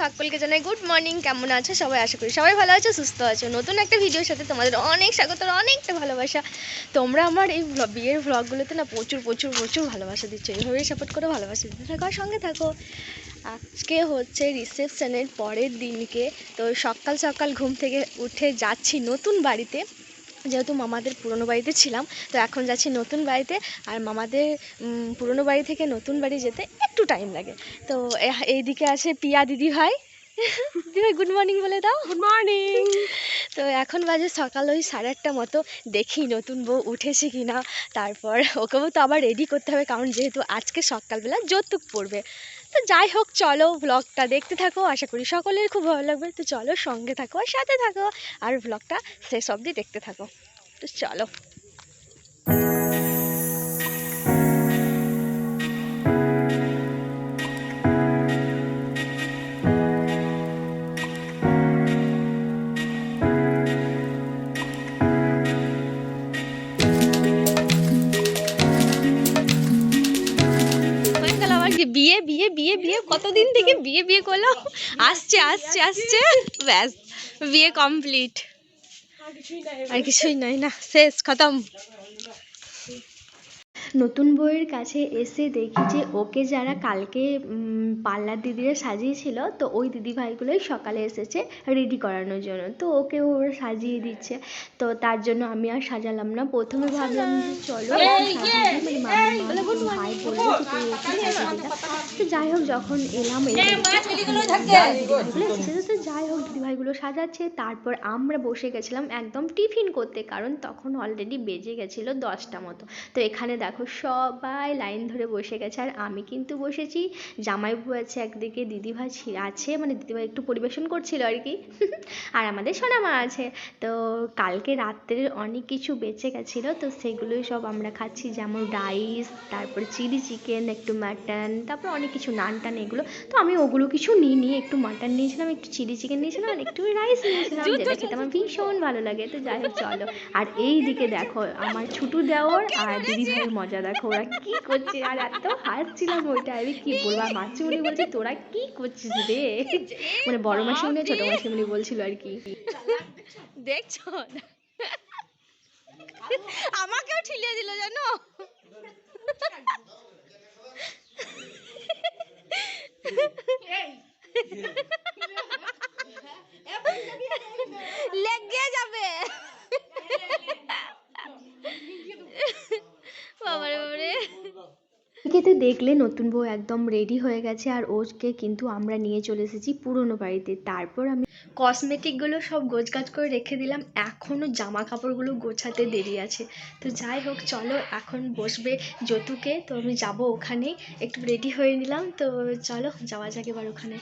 সকলকে জানাই good morning কেমন আছো? সবাই আশা করি সবাই ভালো আছো, সুস্থ আছো। নতুন একটা ভিডিওর সাথে তোমাদের অনেক স্বাগত অনেকটা ভালোবাসা। তোমরা আমার এই বিয়ের ব্লগগুলোতে না প্রচুর প্রচুর প্রচুর ভালোবাসা দিচ্ছ। এইভাবেই সাপোর্ট করে ভালোবাসা দিতে থাকো সঙ্গে থাকো। আজকে হচ্ছে রিসেপশনের পরের দিনকে, তো সকাল সকাল ঘুম থেকে উঠে যাচ্ছি নতুন বাড়িতে। যেহেতু মামাদের পুরনো বাড়িতে ছিলাম তো এখন যাচ্ছি নতুন বাড়িতে। আর মামাদের পুরনো বাড়ি থেকে নতুন বাড়ি যেতে একটু টাইম লাগে। তো এ- এইদিকে আছে পিয়া দিদি ভাই। দিদি ভাই গুড মর্নিং বলে দাও। গুড মর্নিং তো এখন বাজে সকাল ওই সাড়ে আটটা মতো। দেখি নতুন বউ উঠেছে কি না তারপর ওকেও তো আবার রেডি করতে হবে কারণ যেহেতু আজকে সকালবেলা যৌতুক পড়বে। তো যাই হোক, চলো ব্লগটা দেখতে থাকো। আশা করি সকলের খুব ভালো লাগবে। তো চলো সঙ্গে থাকো আর সাথে থাকো। আর ব্লগটা শেষ অব্দি দেখতে থাকো। তো চলো। বিয়ে বিয়ে কতদিন থেকে বিয়ে বিয়ে করলাম? আসছে আসছে আসছে। ব্যাস, বিয়ে কমপ্লিট আর কিছুই নাই না, শেষ, খতম। নতুন বইয়ের কাছে এসে দেখি যে ওকে যারা কালকে উম, পার্লার দিদিরা সাজিয়েছিল তো ওই দিদিভাইগুলোই সকালে এসেছে রেডি করানোর জন্য। তো ওকে ওরা সাজিয়ে দিচ্ছে। তো তার জন্য আমি আর সাজালাম না। প্রথমে ভাবলাম যে চলো ভাই বলল তো যাই হোক যখন এলাম তো যাই হোক দিদিভাইগুলো সাজাচ্ছে। তারপর আমরা বসে গেছিলাম একদম টিফিন করতে কারণ তখন অলরেডি বেজে গেছিল দশটা মতো। তো এখানে দেখো সবাই লাইন ধরে বসে গেছে। আর আমি কিন্তু বসেছি। জামাইবু আছে একদিকে দিদিভাই আছে মানে দিদিভাই একটু পরিবেশন করছিল আর কি। আর আমাদের সোনামা আছে। তো কালকে রাত্রে অনেক কিছু বেঁচে গেছিল। তো সেগুলোই সব আমরা খাচ্ছি। যেমন রাইস তারপরে চিলি চিকেন একটু মাটন তারপর অনেক কিছু নান টান এগুলো। তো আমি ওগুলো কিছু নিই নি একটু মাটন নিয়েছিলাম একটু চিলি চিকেন নিয়েছিলাম আর একটু রাইস নিয়েছিলাম যেটা খেতে আমার ভীষণ ভালো লাগে। তো যাই হোক চলো। আর এই দিকে দেখো আমার ছুটু দেওয়ার আর দিদি ভাইয়ের মজা দেখো ওরা কি করছে? আর এত হাসছিলাম ওইটা আমি কি বলব? আর মাসিমণি বলছে তোরা কি করছিস রে? মানে বড় মাসিমণি আর ছোট মাসিমণি বলছিল আর কি। দেখছ? আমাকেও ঠিলিয়ে দিল জানো? লেগে যাবে। এদিকে তো দেখলে নতুন বউ একদম রেডি হয়ে গেছে আর ওকে কিন্তু আমরা নিয়ে চলে এসেছি পুরনো বাড়িতে। তারপর আমি কসমেটিকগুলো সব গোছগাছ করে রেখে দিলাম। এখনও জামা কাপড়গুলো গোছাতে দেরি আছে। তো যাই হোক, চলো এখন বসবে যতুকে। তো আমি যাব ওখানে একটু রেডি হয়ে নিলাম। তো চলো, যাওয়া যাক এবার ওখানে।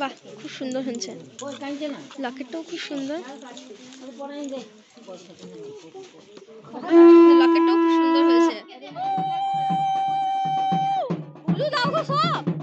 বাহ খুব সুন্দর হয়েছে। লকেটটাও খুব সুন্দর? লকেটটাও খুব সুন্দর হয়েছে। দাও গো সব।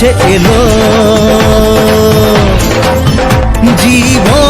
কাছে এলো। জীবন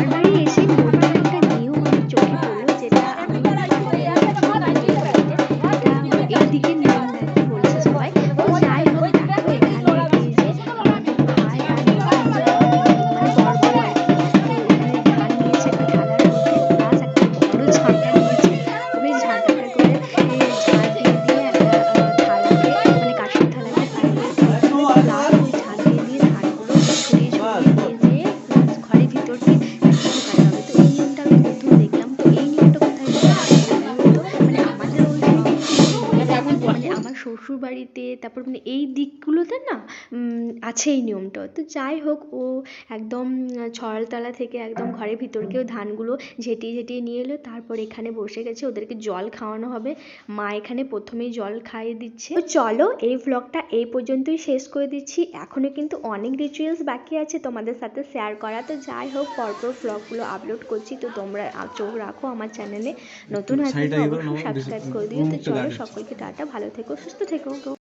আছে এই নিয়মটা। তো যাই হোক ও একদম ছড়ালতলা থেকে একদম ঘরের ভিতরকেও ধানগুলো ঝেঁটিয়ে ঝেঁটিয়ে নিয়ে এলো। তারপর এখানে বসে গেছে ওদেরকে জল খাওয়ানো হবে। মা এখানে প্রথমেই জল খাইয়ে দিচ্ছে। তো চলো এই ভ্লগটা এই পর্যন্তই শেষ করে দিচ্ছি। এখনও কিন্তু অনেক রিচুয়ালস বাকি আছে তোমাদের সাথে শেয়ার করা। তো যাই হোক পরপর ভ্লগগুলো আপলোড করছি। তো তোমরা চোখ রাখো আমার চ্যানেলে নতুন থাকলে অবশ্যই সাবস্ক্রাইব করে দিও। তো চলো সকলকে টাটা ভালো থেকো সুস্থ থেকো।